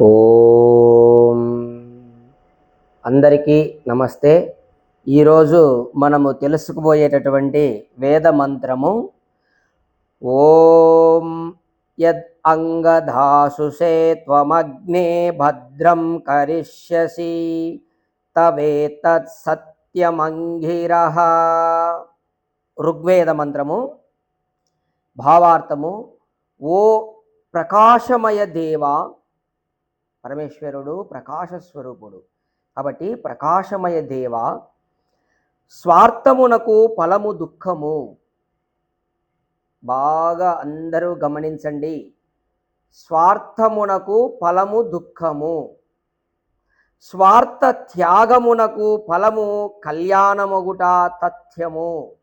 ఓం. అందరికీ నమస్తే. ఈరోజు మనము తెలుసుకుపోయేటటువంటి వేద మంత్రము ఓం యద్ అంగధాసుషే త్వమగ్నే భద్రం కరిష్యసి తవేతత్ సత్యమంగిర. ఋగ్వేద మంత్రము భావార్థము ఓ ప్రకాశమయ దేవా పరమేశ్వరుడు ప్రకాశ స్వరూపుడు. కాబట్టి ప్రకాశమయ దేవ స్వార్థమునకు ఫలము దుఃఖము. బాగా అందరూ గమనించండి. స్వార్థమునకు ఫలము దుఃఖము. స్వార్థ త్యాగమునకు ఫలము కళ్యాణముగుట తథ్యము.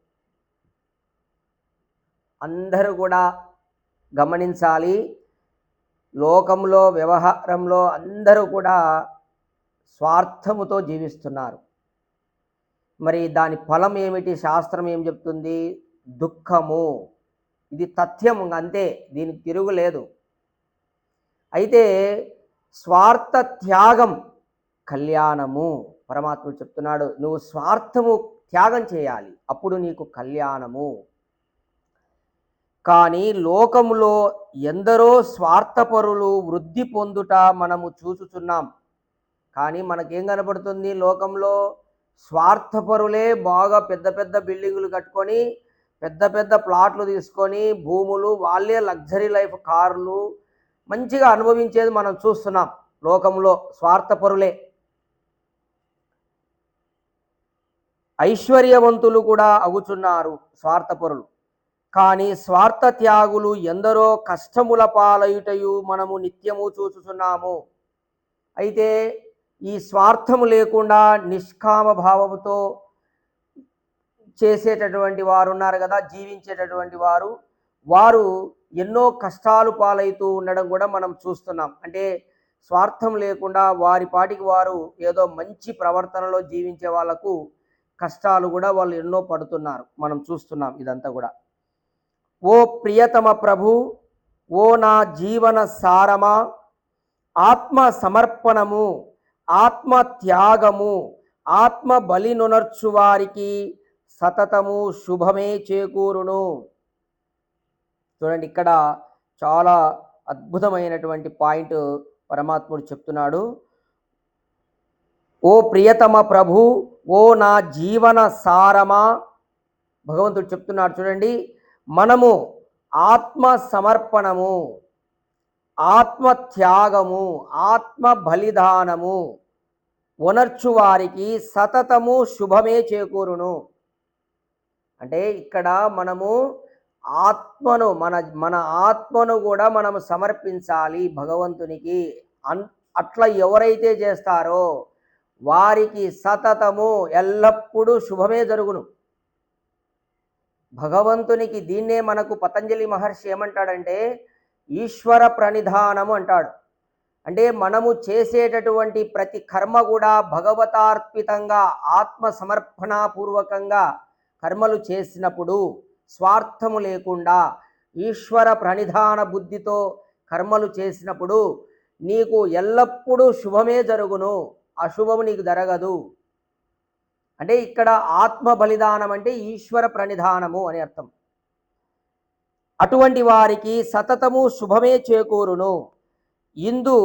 అందరూ కూడా గమనించాలి. లోకంలో వ్యవహారంలో అందరూ కూడా స్వార్థముతో జీవిస్తున్నారు. మరి దాని ఫలం ఏమిటి? శాస్త్రం ఏం చెప్తుంది? దుఃఖము. ఇది తథ్యం అంతే దీనికి తిరుగులేదు అయితే స్వార్థ త్యాగం కళ్యాణము. పరమాత్ముడు చెప్తున్నాడు నువ్వు స్వార్థము త్యాగం చేయాలి. అప్పుడు నీకు కళ్యాణము. కానీ లోకములో ఎందరో స్వార్థపరులు వృద్ధి పొందుట మనము చూచుచున్నాం. కానీ మనకేం కనపడుతుంది? లోకంలో స్వార్థపరులే బాగా పెద్ద పెద్ద బిల్డింగులు కట్టుకొని పెద్ద పెద్ద ప్లాట్లు తీసుకొని భూములు వాళ్ళే లగ్జరీ లైఫ్ కార్లు మంచిగా అనుభవించేది మనం చూస్తున్నాం లోకంలో స్వార్థపరులే. ఐశ్వర్యవంతులు కూడా అగుచున్నారు స్వార్థపరులు. కానీ స్వార్థ త్యాగులు ఎందరో కష్టముల పాలయుటయు మనము నిత్యము చూచుచున్నాము. అయితే ఈ స్వార్థము లేకుండా నిష్కామ భావముతో చేసేటటువంటి వారు ఉన్నారు కదా జీవించేటటువంటి వారు వారు ఎన్నో కష్టాలు పాలవుతూ ఉండడం కూడా మనం చూస్తున్నాం. అంటే స్వార్థం లేకుండా వారి పాటికి వారు ఏదో మంచి ప్రవర్తనలో జీవించే వాళ్ళకు కష్టాలు కూడా వాళ్ళు ఎన్నో పడుతున్నారు. మనం చూస్తున్నాం ఇదంతా కూడా. ఓ ప్రియతమ ప్రభు ఓ నా జీవన సారమా ఆత్మ సమర్పణము ఆత్మ త్యాగము ఆత్మ బలి నునర్చువారికి సతతము శుభమే చేకూరును. చూడండి ఇక్కడ చాలా అద్భుతమైనటువంటి పాయింట్ పరమాత్ముడు చెప్తున్నాడు. ఓ ప్రియతమ ప్రభు ఓ నా జీవన సారమా భగవంతుడు చెప్తున్నాడు చూడండి. మనము ఆత్మ సమర్పణము ఆత్మ త్యాగము ఆత్మ బలిదానము ఉనర్చువారికి సతతము శుభమే చేకూరును. అంటే ఇక్కడ మనము ఆత్మను మన మన ఆత్మను కూడా మనము సమర్పించాలి భగవంతునికి. అన్ అట్లా ఎవరైతే చేస్తారో వారికి సతతము ఎల్లప్పుడూ శుభమే జరుగును. భగవంతునికి దీన్నే మనకు పతంజలి మహర్షి ఏమంటాడంటే ఈశ్వర ప్రణిధానము అంటాడు. అంటే మనము చేసేటటువంటి ప్రతి కర్మ కూడా భగవతార్పితంగా ఆత్మ సమర్పణాపూర్వకంగా కర్మలు చేసినప్పుడు స్వార్థము లేకుండా ఈశ్వర ప్రణిధాన బుద్ధితో కర్మలు చేసినప్పుడు నీకు ఎల్లప్పుడూ శుభమే జరుగును. అశుభము నీకు జరగదు. అంటే ఇక్కడ ఆత్మ బలిదానం అంటే ఈశ్వర ప్రణిధానము అని అర్థం. అటువంటి వారికి సతతము శుభమే చేకూరును. ఇందు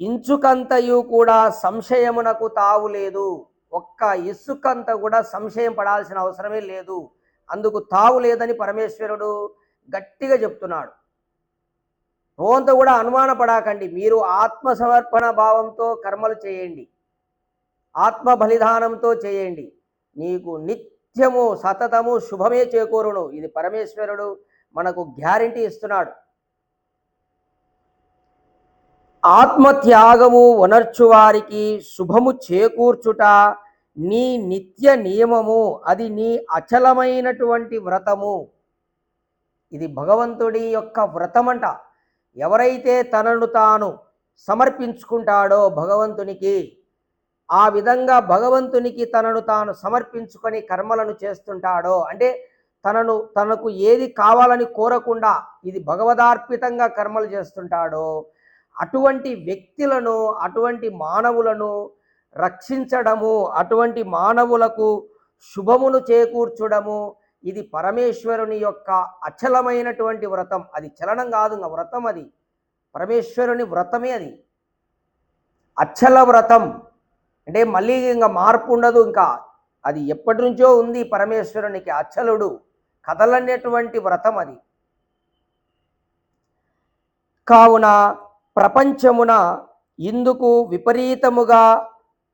ఇంచుకంతయు కూడా సంశయమునకు తావు లేదు. ఒక్క ఇసుకంత కూడా సంశయం పడాల్సిన అవసరమే లేదు. అందుకు తావు లేదని పరమేశ్వరుడు గట్టిగా చెప్తున్నాడు. రోంత కూడా అనుమానపడాకండి. మీరు ఆత్మ సమర్పణ భావంతో కర్మలు చేయండి. ఆత్మ బలిదానంతో చేయండి. నీకు నిత్యము సతతము శుభమే చేకూరును. ఇది పరమేశ్వరుడు మనకు గ్యారంటీ ఇస్తున్నాడు. ఆత్మత్యాగము వనర్చువారికి శుభము చేకూర్చుట నీ నిత్య నియమము. అది నీ అచలమైనటువంటి వ్రతము. ఇది భగవంతుడి యొక్క వ్రతమంట. ఎవరైతే తనను తాను సమర్పించుకుంటాడో భగవంతునికి ఆ విధంగా భగవంతునికి తనను తాను సమర్పించుకొని కర్మలను చేస్తుంటాడో అంటే తనను తనకు ఏది కావాలని కోరకుండా ఇది భగవదార్పితంగా కర్మలు చేస్తుంటాడో అటువంటి వ్యక్తులను అటువంటి మానవులను రక్షించడము అటువంటి మానవులకు శుభమును చేకూర్చడము ఇది పరమేశ్వరుని యొక్క అచలమైనటువంటి వ్రతం. అది చలనం కాదు ఇంకా వ్రతం అది. పరమేశ్వరుని వ్రతమే అది. అచ్చల వ్రతం. అంటే మళ్ళీ ఇంకా మార్పు ఉండదు ఇంకా. అది ఎప్పటి నుంచో ఉంది పరమేశ్వరునికి అచ్చలుడు. కదలనేటువంటి వ్రతం అది. కావున ప్రపంచమున ఇందుకు విపరీతముగా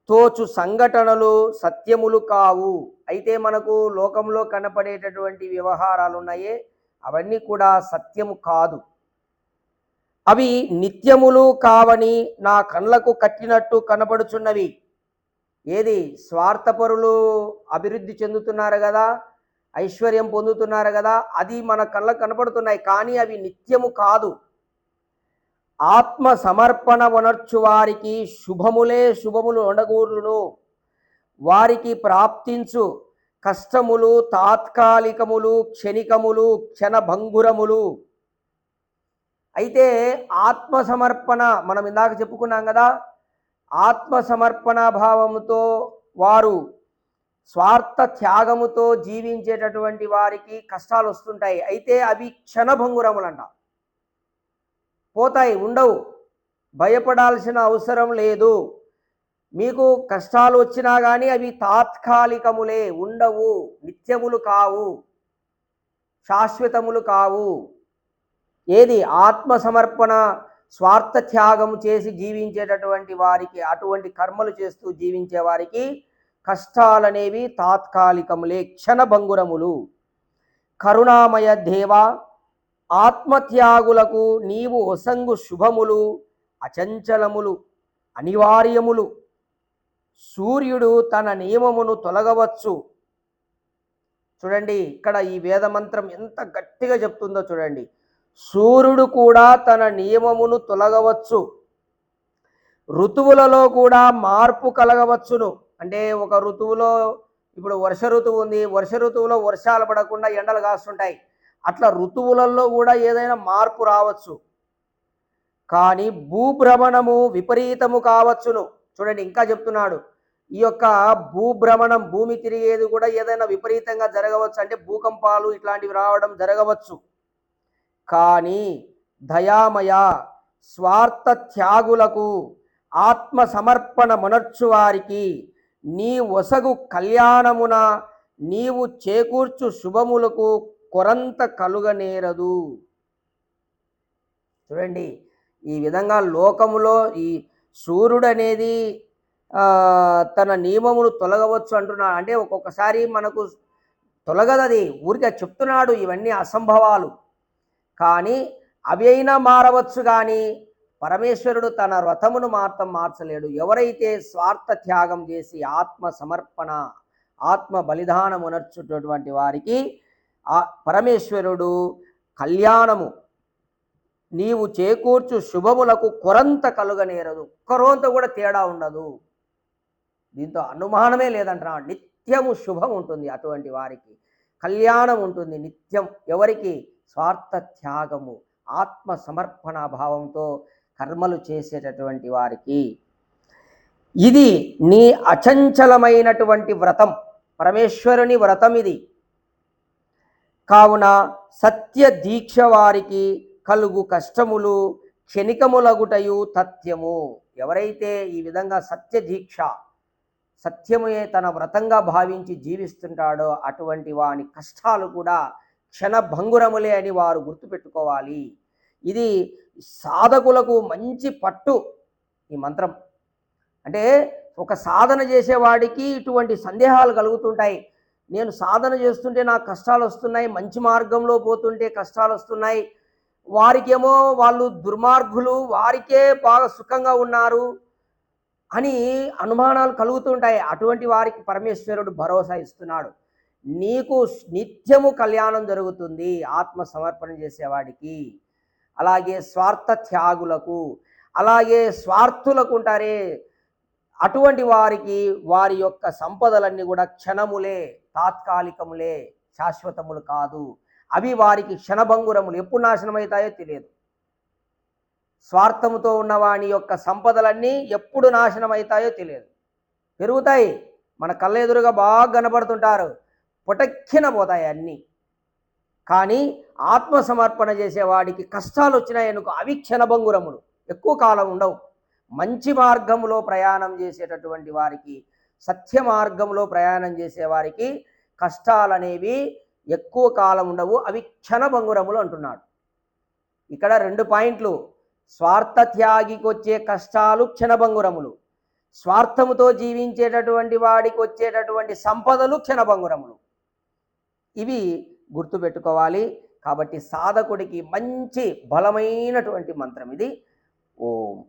తోచు సంఘటనలు సత్యములు కావు. అయితే మనకు లోకంలో కనపడేటటువంటి వ్యవహారాలు ఉన్నాయే అవన్నీ కూడా సత్యము కాదు. అవి నిత్యములు కావని నా కళ్ళకు కట్టినట్టు కనబడుచున్నవి ఏది? స్వార్థపరులు అభివృద్ధి చెందుతున్నారు కదా ఐశ్వర్యం పొందుతున్నారు కదా అది మన కళ్ళకు కనపడుతున్నాయి కానీ అవి నిత్యము కాదు. ఆత్మ సమర్పణ వనర్చు వారికి శుభములే శుభములు ఉండకూరును. వారికి ప్రాప్తించు కష్టములు తాత్కాలికములు క్షణికములు క్షణభంగురములు. అయితే ఆత్మ సమర్పణ మనం ఇందాక చెప్పుకున్నాం కదా ఆత్మ భావముతో వారు స్వార్థ త్యాగముతో జీవించేటటువంటి వారికి కష్టాలు వస్తుంటాయి. అయితే అవి క్షణభంగురములంట. పోతాయి ఉండవు. భయపడాల్సిన అవసరం లేదు. మీకు కష్టాలు వచ్చినా కానీ అవి తాత్కాలికములే ఉండవు. నిత్యములు కావు. శాశ్వతములు కావు. ఏది? ఆత్మ సమర్పణ స్వార్థ త్యాగము చేసి జీవించేటటువంటి వారికి అటువంటి కర్మలు చేస్తూ జీవించే వారికి కష్టాలనేవి తాత్కాలికములే క్షణభంగురములు. కరుణామయ దేవ ఆత్మత్యాగులకు నీవు ఒసంగు శుభములు అచంచలములు అనివార్యములు. సూర్యుడు తన నియమమును తొలగవచ్చు. చూడండి ఇక్కడ ఈ వేదమంత్రం ఎంత గట్టిగా చెప్తుందో చూడండి. సూర్యుడు కూడా తన నియమమును తొలగవచ్చు. ఋతువులలో కూడా మార్పు కలగవచ్చును. అంటే ఒక ఋతువులో ఇప్పుడు వర్ష ఋతువు ఉంది. వర్ష ఋతువులో వర్షాలు పడకుండా ఎండలు కాస్తుంటాయి. అట్లా ఋతువులలో కూడా ఏదైనా మార్పు రావచ్చు. కానీ భూభ్రమణము విపరీతము కావచ్చును. చూడండి ఇంకా చెప్తున్నాడు. ఈ యొక్క భూభ్రమణం భూమి తిరిగేది కూడా ఏదైనా విపరీతంగా జరగవచ్చు. అంటే భూకంపాలు ఇట్లాంటివి రావడం జరగవచ్చు. కానీ దయామయ స్వార్థ త్యాగులకు ఆత్మ సమర్పణ వారికి నీ ఒసగు కళ్యాణమున నీవు చేకూర్చు శుభములకు కొరంత కలుగనేరదు. చూడండి ఈ విధంగా లోకములో ఈ సూర్యుడు అనేది తన నియమమును తొలగవచ్చు అంటున్నాడు. అంటే ఒక్కొక్కసారి మనకు తొలగదది. ఊరికే చెప్తున్నాడు ఇవన్నీ అసంభవాలు. కానీ అవి అయినా మారవచ్చు కానీ పరమేశ్వరుడు తన రథమును మాత్రం మార్చలేడు. ఎవరైతే స్వార్థ త్యాగం చేసి ఆత్మ సమర్పణ ఆత్మ బలిదానం ఉనర్చున్నటువంటి వారికి ఆ పరమేశ్వరుడు కళ్యాణము నీవు చేకూర్చు శుభములకు కొరంత కలుగనేరదు ఒక్కరోంత కూడా తేడా ఉండదు. దీంతో అనుమానమే లేదంటున్నాడు నిత్యము శుభం ఉంటుంది అటువంటి వారికి. కళ్యాణం ఉంటుంది నిత్యం. ఎవరికి? స్వార్థ త్యాగము ఆత్మ సమర్పణ భావంతో కర్మలు చేసేటటువంటి వారికి. ఇది నీ అచంచలమైనటువంటి వ్రతం. పరమేశ్వరుని వ్రతం ఇది. కావున సత్య దీక్ష వారికి కలుగు కష్టములు క్షణికములగుటయు తథ్యము. ఎవరైతే ఈ విధంగా సత్య దీక్ష సత్యమే తన వ్రతంగా భావించి జీవిస్తుంటాడో అటువంటి వాని కష్టాలు కూడా క్షణభంగురములే అని వారు గుర్తుపెట్టుకోవాలి. ఇది సాధకులకు మంచి పట్టు ఈ మంత్రం. అంటే ఒక సాధన చేసేవాడికి ఇటువంటి సందేహాలు కలుగుతుంటాయి. నేను సాధన చేస్తుంటే నాకు కష్టాలు వస్తున్నాయి మంచి మార్గంలో పోతుంటే కష్టాలు వస్తున్నాయి. వారికేమో వాళ్ళు దుర్మార్గులు వారికే బాగా సుఖంగా ఉన్నారు అని అనుమానాలు కలుగుతుంటాయి. అటువంటి వారికి పరమేశ్వరుడు భరోసా ఇస్తున్నాడు. నీకు నిత్యము కళ్యాణం జరుగుతుంది. ఆత్మ సమర్పణ చేసేవాడికి. అలాగే స్వార్థ త్యాగులకు అలాగే స్వార్థులకు ఉంటారే. అటువంటి వారికి వారి యొక్క సంపదలన్నీ కూడా క్షణములే తాత్కాలికములే శాశ్వతములు కాదు. అవి వారికి క్షణభంగురములు ఎప్పుడు నాశనమవుతాయో తెలియదు. స్వార్థముతో ఉన్నవాని యొక్క సంపదలన్నీ ఎప్పుడు నాశనమవుతాయో తెలియదు. పెరుగుతాయి. మన కళ్ళ ఎదురుగా బాగా కనబడుతుంటారు పొటక్కిన పోతాయి అన్నీ. కానీ ఆత్మసమర్పణ చేసేవాడికి కష్టాలు వచ్చినాయనుకో అవి క్షణభంగురములు ఎక్కువ కాలం ఉండవు. మంచి మార్గంలో ప్రయాణం చేసేటటువంటి వారికి సత్య మార్గంలో ప్రయాణం చేసేవారికి కష్టాలనేవి ఎక్కువ కాలం ఉండవు. అవి క్షణభంగురములు అంటున్నాడు. ఇక్కడ రెండు పాయింట్లు. స్వార్థ త్యాగికి వచ్చే కష్టాలు క్షణభంగురములు స్వార్థముతో జీవించేటటువంటి వాడికి వచ్చేటటువంటి సంపదలు క్షణభంగురములు ఇవి గుర్తుపెట్టుకోవాలి. కాబట్టి సాధకుడికి మంచి బలమైనటువంటి మంత్రం ఇది. ఓం.